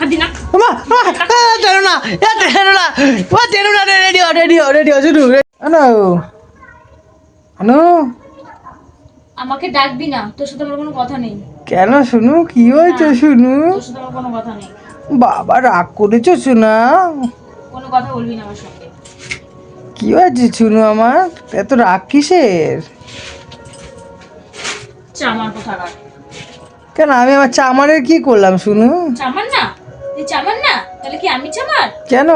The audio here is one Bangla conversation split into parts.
খাদি না মা মা টেনো না এ টেনো না ও টেনো না রেডিও রেডিও রেডিও শুধু আনো আনো আমাকে ডাকবি না তোর সাথে আমার কোনো কথা নেই। কেন শুনু? কি হয়েছে শুনু? তোর সাথে আমার কোনো কথা নেই। বাবা রাগ করেছ শোনা? কোনো কথা বলবি না আমার সঙ্গে। কি হয়েছে শুনু আমার? এত রাগ কিসের? চামার কোথাকার। কেন আমি আমার চামারের কি করলাম শুনু? চামার না? তুই চামার না? তাহলে কি আমি চামার? কেন?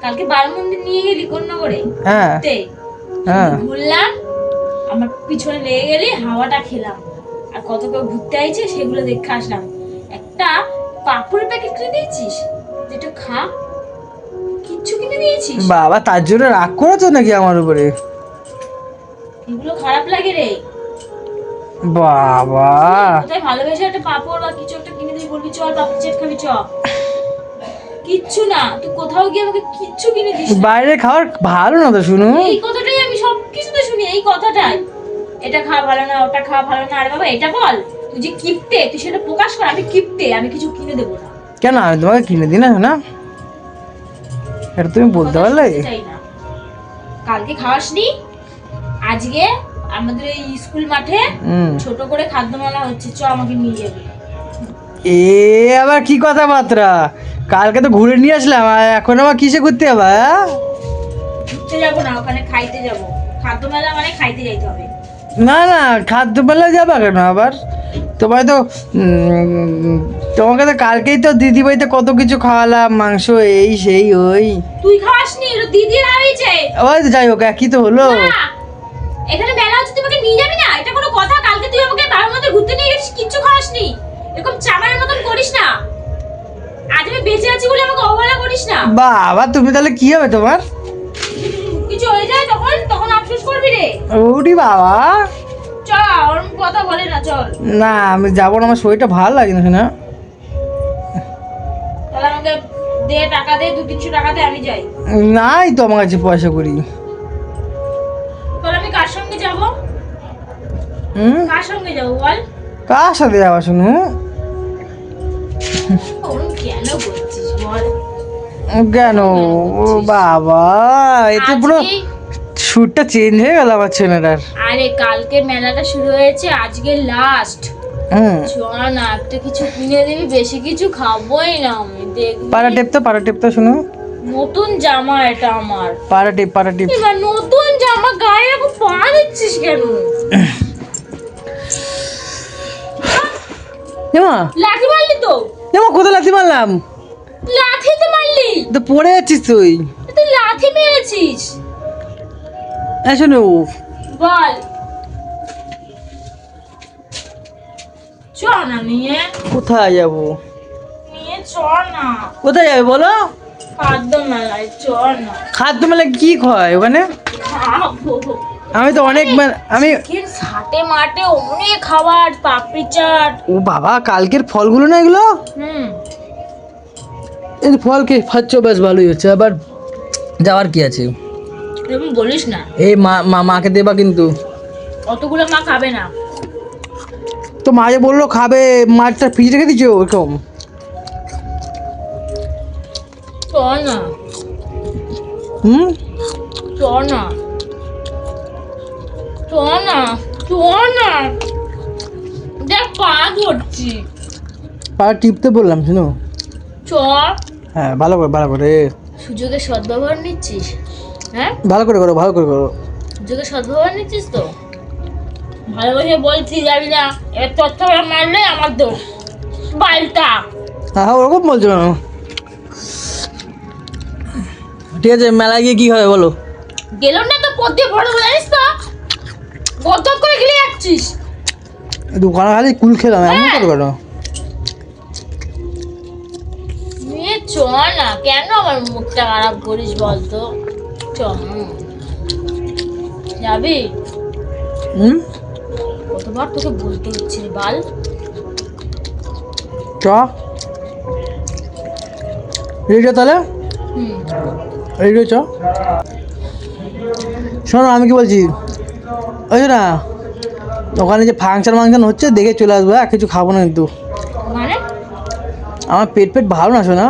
কালকে বাল মন্দির নিয়ে গেলি কন্যাগড়ে হ্যাঁ। হ্যাঁ। ঘুরলাম আমার পিছনে লেগে গেলি হাওয়াটা খেলাম। আর কত কেউ ঘুরতে আইছে সেগুলো দেখে আসলাম। একটা পাপড়ের প্যাকেট কিনে দিয়েছিস? যেটা খা। কিচ্ছু কিনে দিয়েছিস? বাবা তার জন্য রাগ করেছ নাকি আমার উপরে? এগুলো খারাপ লাগে রে। বাবা। কোথায় ভালোবেসে একটা পাপড় বা কিছু একটা কিনে দিয়ে বলবি চল পাপড় চেট খাবি চ কিচ্ছু না। তুই কোথাও গিয়ে আমাকে কিচ্ছু কিনে দিস বাইরে খাওয়ার ভালো না তো শুনু। এই কথাটাই আমি সব কিছুতে শুনি এই কথাটাই। এটা খাওয়া ভালো না ওটা খাওয়া ভালো না। আরে বাবা এটা বল তুই যে কিপটে তুই সেটা প্রকাশ কর আমি কিপটে আমি কিছু কিনে দেবো না। কেন? আমি তোমাকে কিনে দিই না না? এটা তুমি বলতে পারলে? কথা শুনতে চাই না। কালকে খাওয়াসনি? আজকে আমাদের এই স্কুল মাঠে ছোট করে খাদ্য মেলা হচ্ছে চ আমাকে নিয়ে যাবে। এ আবার কি কথাবার্তা? কালকে তো ঘুরে নিয়ে আসলাম আর এখন আবার কিসে ঘুরতে যাবা হ্যাঁ? ঘুরতে যাব না ওখানে খাইতে যাব। খাদ্য মেলা মানে খাইতে যাইতে হবে। না না খাদ্য বেলা যাবা কেন আবার? তোমায় তো তোমাকে তো কালকেই তো দিদি বাড়িতে কত কিছু খাওয়ালাম মাংস এই সেই ওই। তুই খাওয়াসনি এটা দিদি হয়েছে ওই তো যাই হোক একই তো হলো। এখানে মেলা হচ্ছে তুই আমাকে নিয়ে যাবি না? এটা কোনো কথা কালকে তুই আমাকে বাবার মধ্যে ঘুরতে নিয়ে গেছিস কিচ্ছু খাওয়াসনি। এরকম চামারের মতন করিস না। আজ আমি বেঁচে আছি বলে আমাকে অবহেলা করিস না। বাবা তুমি তাহলে কি হবে তোমার? কিছু হয়ে যায় তখন তখন আফসোস করবি রে। বাবা। চল ওরম কথা বলে না চল। না আমি যাব না আমার শরীরটা ভালো লাগে না শোনা। তাহলে আমাকে দে টাকা দে দু তিনশো টাকা দে আমি যাই। নাই তো আমার কাছে পয়সা করি। তাহলে আমি কার সঙ্গে যাব? হুম? কার সঙ্গে যাব বল? কার সাথে যাওয়া শুনু? কেন? বলছিস বল কেন ও বাবা এতে পুরো আজকেই- সুরটা চেঞ্জ হয়ে গেল আমার ছেলেটার। আরে কালকে মেলাটা শুরু হয়েছে আজকে লাস্ট না একটা কিছু কিনে দিবি বেশি কিছু খাবোই না আমি দেখবি। পাড়া টেপ তো পাড়া টেপ তো শুনো। নতুন জামা এটা আমার। পাড়া টেপ পাড়া টেপ। নতুন জামা গায়ে এখন পা দিচ্ছিস কেন? লাঠি মারলি তো? এমা কোথায় লাথি মারলাম? লাথি তো মারলি। তো পড়ে যাচ্ছিস তুই। তুই লাথি মেরেছিস। হ্যাঁ শোনো। বল। চ না নিয়ে কোথায় যাব? নিয়ে চ না। কোথায় যাবে বলো? খাদ্য মেলায় চ না। খাদ্য মেলা কি খায় ওখানে? খাব। আমি তো অনেক আমি সাটে মাঠে অনেক খাবার পাপড়ি চাট। ও বাবা কালকের ফলগুলো না এগুলো? হুম। এই ফল কে খাচ্ছ বেশ ভালোই হচ্ছে। আবার যাওয়ার কি আছে? এরকম বলিস না। এই মা মা মাকে দেবা কিন্তু। অতগুলো মা খাবে না। তো মা যে বলল খাবে মাছটা ফ্রিজে রেখে দিচ্ছ ওরকম চ না। হুম? চ না। চ না চ না দেখ পা ধরছি। পা টিপতে বললাম শুনো। চ। হ্যাঁ ভালো করে ভালো করে সুযোগের সদ্ব্যবহার নিচ্ছিস হ্যাঁ? ভালো করে করো ভালো করে করো। সুযোগের সদ্ব্যবহার নিচ্ছিস তো? ভালোবাসে বলছি যাবি না। এবার তথ্য মারলে আমার দোষ। বালটা হ্যাঁ ওরকম বলছো কেন? ঠিক আছে মেলায় গিয়ে কি হবে বলো? গেল না তো পথ দিয়ে বড় জানিস তো করে গিলে যাচ্ছিস? দোকানে খালি কুল খেলাম এমন হ্যাঁ। করো কেন? চ না কেন আমার মুখটা খারাপ করিস বলতো? চ। যাবি? হুম? কতবার তোকে বলতে হচ্ছে রে বাল। চ। রেডিও তাহলে? রেডিও চ। শোনো আমি কি বলছি? ওই না ওখানে যে ফাংশন ফাংশন হচ্ছে দেখে চলে আসব হ্যাঁ কিছু খাব না কিন্তু। মানে? আমার পেট পেট ভালো না শোনা।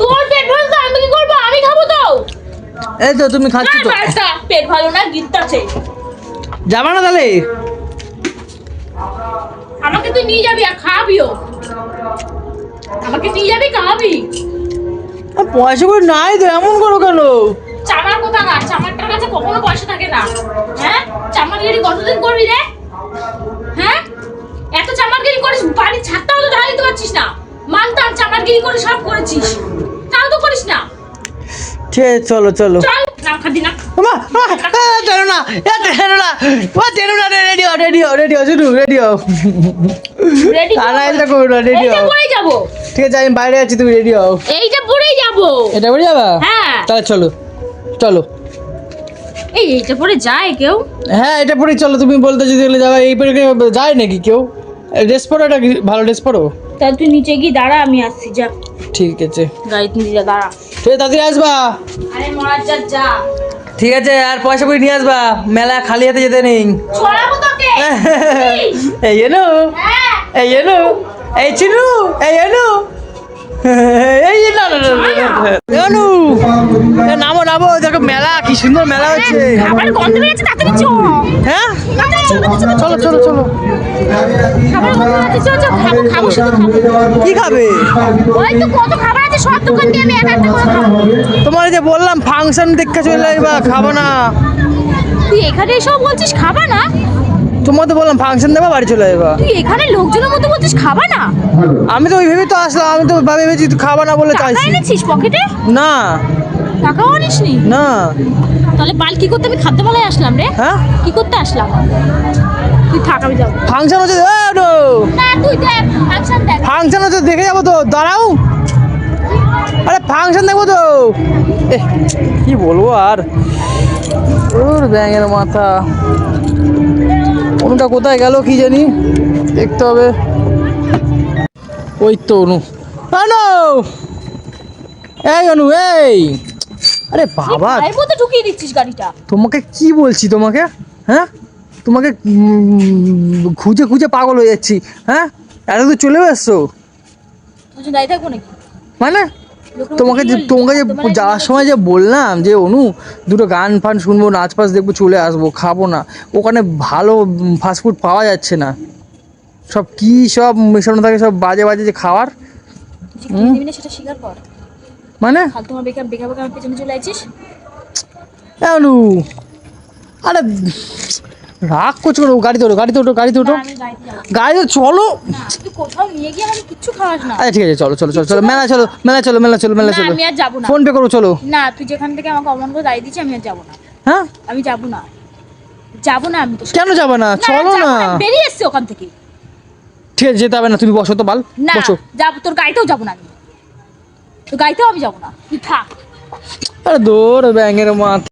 তোর পেট ভালো তো আমি কি করব? আমি খাব তো। এই তো তুমি খাচ্ছ তো। পেট ভালো না গিত্তাছে যাবা না তাহলে? আমাকে তুই নিয়ে যাবি আর খাওয়াবিও আমাকে নিয়ে যাবি আর পয়সা করে নাই তো এমন করো কেন? চামার কোথা না চামারটার কাছে কখনো পয়সা থাকে না। হ্যাঁ? চামারগিরি কতদিন করবি রে? হ্যাঁ? এত চামারগিরি করিস বাড়ির ছাদটাও তো ঢালা দিতে পারছিস না। মানতাম চামারগিরি করে সব করেছিস। তাও তো করিস না। ঠিক চলো চলো। চল। না। খাদি না মা না এ চলো না। ও চলো না রেডিও রেডিও রেডিও শুধু রেডিও রেডি তারা এটা করো না রেডিও এইটা পরেই যাব। ঠিক আছে আমি বাইরে আছি তুমি রেডিও এইটা পরেই যাব। এটা পরে যাবা? হ্যাঁ। তাহলে চলো। চলো। এই এইটা পরে যায় কেউ? হ্যাঁ এটা পরে চলো তুমি বলতে যদি যাবা এই পরে যায় নাকি কেউ? ড্রেস পরো একটা ভালো ড্রেস পরো? তাহলে তুই নিচে গিয়ে দাঁড়া আমি আসছি যা। ঠিক আছে। গাড়িতে নিয়ে যা দাঁড়া। ঠিক আছে আসবা। আরে মরার যা যা। ঠিক আছে আর পয়সা করে নিয়ে আসবা? মেলা খালি হাতে যেতে নেই। ছড়াবো তোকে? এই এনো। হ্যাঁ। এই এনো। এই চিনু। এই এনো। এই না না না, নামো দেখো মেলা কি সুন্দর মেলা হচ্ছে। হ্যাঁ? চলো চলো চলো। কি খাবে? ওই তো কত খাবার আছে সব দোকান দিয়ে আমি এক একটা করে খাব। তোমার যে বললাম ফাংশন দেখতে চলে আসবা খাব না। তুই এখানে এসব বলছিস খাবা না? তোমার তো বললাম ফাংশন দেবা বাড়ি চলে যাবা তুই এখানে লোকজনের মতো বলছিস খাবা না? আমি তো ওই ভেবে তো আসলাম আমি তো ভাবে ভেবেছি তুই খাবা না বলে চাইছি। এনেছিস পকেটে? না। টাকাও আনিসনি না? তাহলে পাল কি করতে আমি খাদ্য বেলায় আসলাম রে। হ্যাঁ? কি করতে আসলাম? তুই থাক আমি যাব। ফাংশন হচ্ছে না। তুই দেখ ফাংশন দেখ। ফাংশন হচ্ছে দেখে যাব তো দাঁড়াও। আরে ফাংশন দেখব তো। কি বলব আর? ওর ব্যাঙের মাথা। অনুটা কোথায় গেল কি জানি? দেখতে হবে। ওই তো অনু অনু এই অনু এই। আরে বাবা। এর মধ্যে ঢুকিয়ে দিচ্ছিস গাড়িটা। তোমাকে কি বলছি তোমাকে? হ্যাঁ? তোমাকে খুঁজে খুঁজে পাগল হয়ে যাচ্ছি। হ্যাঁ? এত তো চলে এসছো? দাঁড়িয়ে থাকব নাকি? মানে? তোমাকে যে তোমাকে যে যাওয়ার সময় যে বললাম যে অনু দুটো গান ফান শুনব নাচ ফাচ দেখব চলে আসব খাব না। ওখানে ভালো ফাস্টফুড পাওয়া যাচ্ছে না। সব কি সব মেশানো থাকে সব বাজে বাজে যে খাওয়ার সেটা স্বীকার কর। মানে? খাল তোমার বেকার বেকার বেকার পেছনে চলে আছিস এ আরে রাগ করছ কেন? গাড়িতে ওঠো গাড়িতে ওঠো গাড়িতে ওঠো। গাড়িতে চলো। তুই কোথাও নিয়ে গিয়ে আমাকে কিচ্ছু খাওয়াস না। আচ্ছা ঠিক আছে চলো চলো চলো চলো মেলা চলো মেলা চলো মেলা চলো মেলা চলো। আমি আর যাব না। ফোন পে করো চলো। না তুই যেখান থেকে আমাকে অমন করে দাঁড়িয়ে দিচ্ছি আমি আর যাব না। হ্যাঁ? আমি যাব না। যাব না আমি তো। কেন যাবে না? চলো না। বেরিয়ে এসছি ওখান থেকে। ঠিক আছে যেতে হবে না তুমি বসো তো বাল। না বসো। যাব তোর গাড়িতেও যাব না আমি। তোর গাড়িতেও আমি যাব না। তুই থাক। আরে দৌড় ব্যাঙের মাথা।